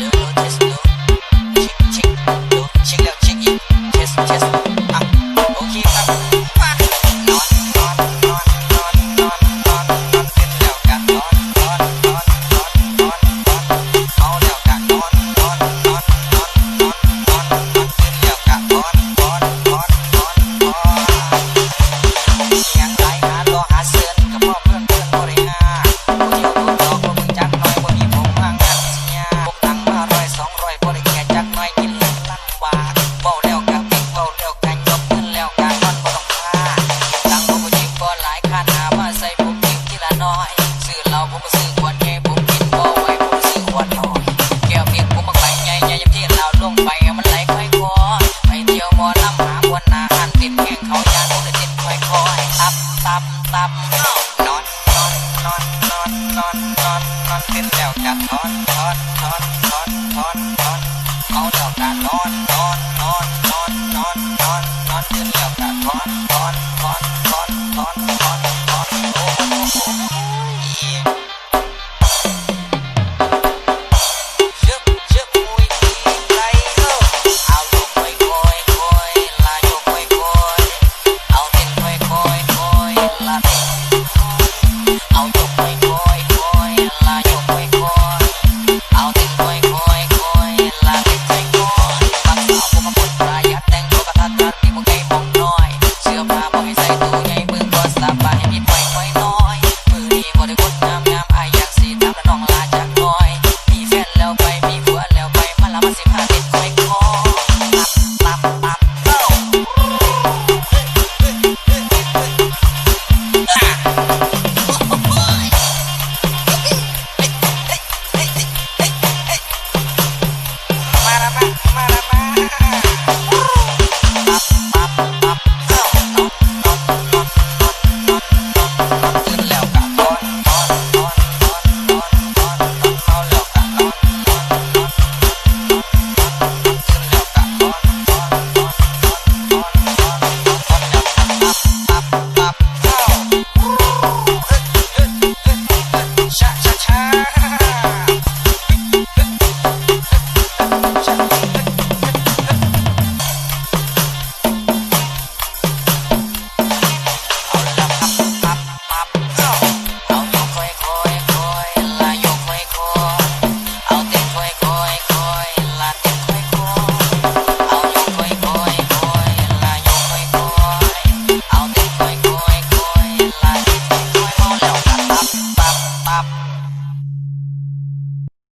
you, just you. นอนนอนนอนเป็นแล้วจะทอนทอนทอนทอนทอนทอนเอาดอก what now?